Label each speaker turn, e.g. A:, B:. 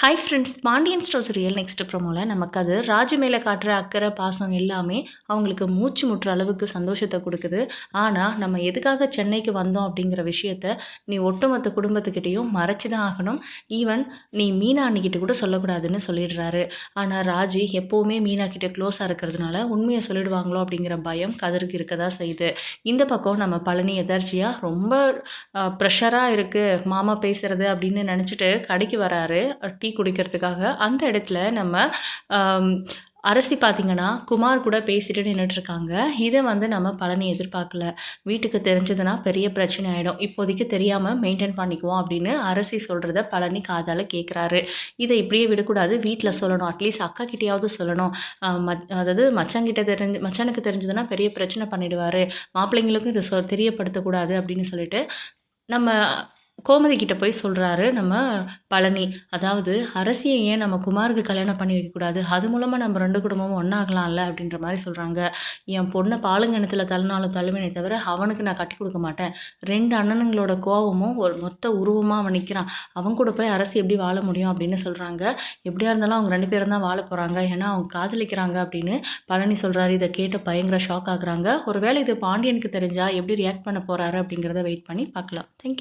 A: Hi friends Pandian stores real next ப்ரோமோவில் நமக்கு அது ராஜு மேலே காட்டுற அக்கறை பாசம் எல்லாமே அவங்களுக்கு மூச்சு முட்டுற அளவுக்கு சந்தோஷத்தை கொடுக்குது. ஆனால் நம்ம எதுக்காக சென்னைக்கு வந்தோம் அப்படிங்கிற விஷயத்த நீ ஒட்டுமொத்த குடும்பத்துக்கிட்டேயும் மறைச்சி தான் ஆகணும். ஈவன் நீ மீனா அன்னிக்கிட்ட கூட சொல்லக்கூடாதுன்னு சொல்லிடுறாரு. ஆனால் ராஜி எப்போவுமே மீனா கிட்ட க்ளோஸாக இருக்கிறதுனால உண்மையை சொல்லிடுவாங்களோ அப்படிங்கிற பயம் கதருக்கு இருக்க தான் செய்யுது. இந்த பக்கம் நம்ம பழனி எதர்ச்சியாக ரொம்ப ப்ரெஷராக இருக்குது மாமா பேசுகிறது அப்படின்னு நினச்சிட்டு கடைக்கு வராரு. டீ குடிக்கிறதுக்காக அந்த இடத்துல நம்ம அரசி பார்த்தீங்கன்னா குமார் கூட பேசிட்டு நின்றுட்டு இருக்காங்க இதை வந்து நம்ம பழனி எதிர்பார்க்கல. வீட்டுக்கு தெரிஞ்சதுன்னா பெரிய பிரச்சனை ஆகிடும் இப்போதைக்கு தெரியாமல் மெயின்டைன் பண்ணிக்குவோம் அப்படின்னு அரசி சொல்கிறத பழனி காதால் கேட்குறாரு இதை இப்படியே விடக்கூடாது. வீட்டில் சொல்லணும். அட்லீஸ்ட் அக்கா கிட்டேயாவது சொல்லணும். மச் அதாவது மச்சாங்கிட்ட தெரிஞ்சு மச்சானுக்கு தெரிஞ்சதுன்னா பெரிய பிரச்சனை பண்ணிடுவார். மாப்பிள்ளைங்களுக்கும் இதை சொ தெரியப்படுத்தக்கூடாது அப்படின்னு சொல்லிட்டு நம்ம கோமதி கிட்ட போய் சொல்கிறாரு நம்ம பழனி. அதாவது அரசியை ஏன் நம்ம குமாருக்கு கல்யாணம் பண்ணி வைக்கக்கூடாது அது மூலமாக நம்ம ரெண்டு குடும்பமும் ஒன்றாகலாம்ல அப்படின்ற மாதிரி சொல்கிறாங்க என் பொண்ணை பாலுங்கணத்தில் தள்ளினாலும் தள்ளுவேனே தவிர அவனுக்கு நான் கட்டி கொடுக்க மாட்டேன். ரெண்டு அண்ணனுங்களோட கோவமும் ஒரு மொத்த உருவமாக அவன் நிற்கிறான் அவன் கூட போய் அரசு எப்படி வாழ முடியும் அப்படின்னு சொல்கிறாங்க எப்படியா இருந்தாலும் அவங்க ரெண்டு பேரும் தான் வாழ போகிறாங்க ஏன்னா அவங்க காதலிக்கிறாங்க அப்படின்னு பழனி சொல்கிறாரு இதை கேட்டு பயங்கர ஷாக் ஆகுறாங்க. ஒருவேளை இது பாண்டியனுக்கு தெரிஞ்சால் எப்படி ரியாக்ட் பண்ண போகிறாரு அப்படிங்கிறத வெயிட் பண்ணி பார்க்கலாம். தேங்க்யூ